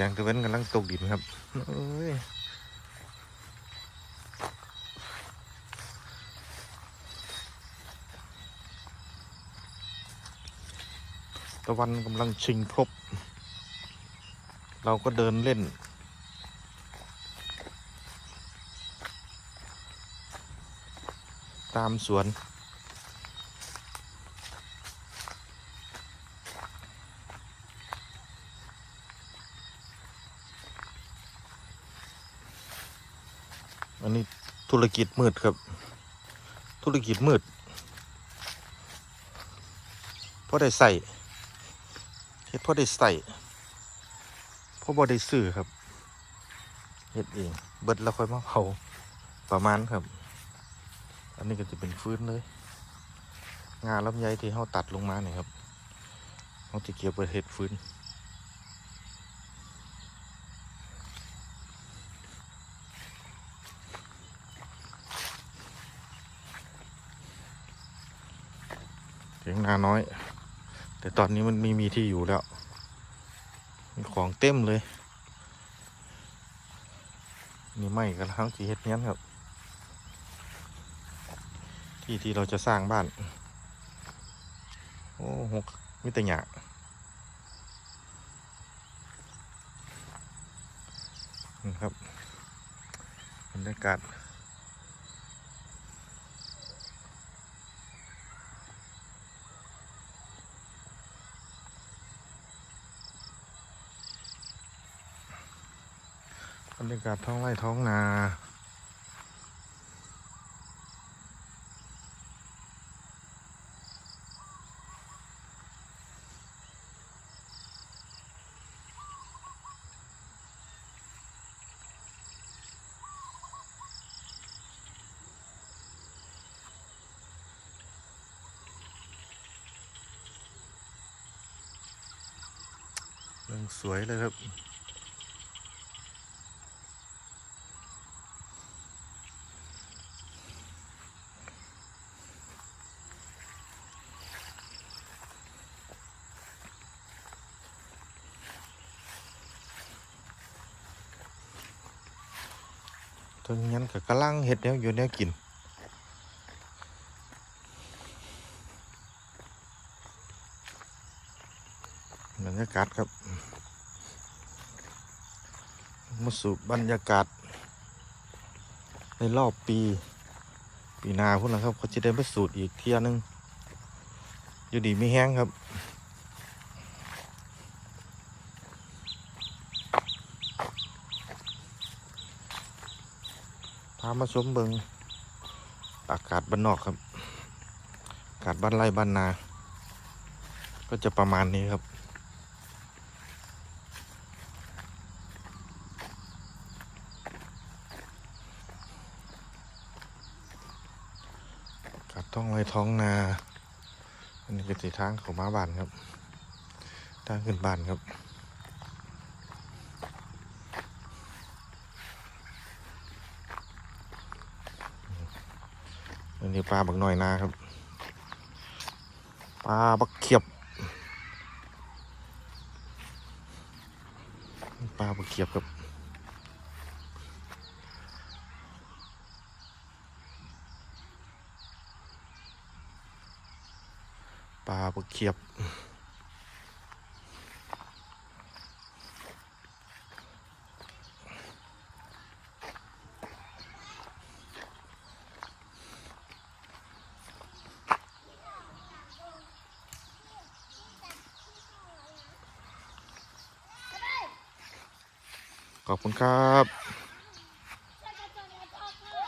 แสงตะเวนกำลังตกดินครับเอ้ยตะวันกำลังชิงพลบเราก็เดินเล่น ตามสวน อันนี้ธุรกิจมืดครับ ธุรกิจมืดเพราะได้ใส่เฮ็ดเพราะได้ใส่เพราะบ่ได้ซื้อครับเฮ็ดเอง เบิดแล้วค่อยมาเผาประมาณครับ อันนี้ก็จะเป็นฟื้นเลย งาลำไยที่เขาตัดลงมาเนี่ยครับเขาจะเก็บไปเฮ็ดฟื้น ถียงนาน้อย แต่ตอนนี้มันไมีมีที่อยู่แล้ว มีของเต็มเลย นี่ไม่กันทั้งสีเฮ็ดเนี้ยครับ ที่ที่เราจะสร้างบ้าน โอ้หกมิตรหยาครับบรรยากาศ บรรยากาศท้องไร่ท้องนาเรื่องสวยเลยครับ ถึงงั้นก็กำลังเห็ดแนวอยู่แนวกินบรรยากาศครับมาสู่บรรยากาศ ในรอบปี ปีนาพุ่นนะครับเขาจะได้ไปสูตรอีกเที่ยหนึง อยู่ดีไม่แห้งครับามาชมเบิงอากาศบ้านนอกครับ อากาศบ้านไร่บ้านนา ก็จะประมาณนี้ครับ อากาศท้องไร่ท้องนา อันนี้ก็สีทางเขามาบ้านครับ ทางขึ้นบ้านครับ อันนี้ปลาบักหน่อยนาครับ ปลาบักเขียบ ปลาบักเขียบครับปลาบักเขียบ ขอบคุณครับ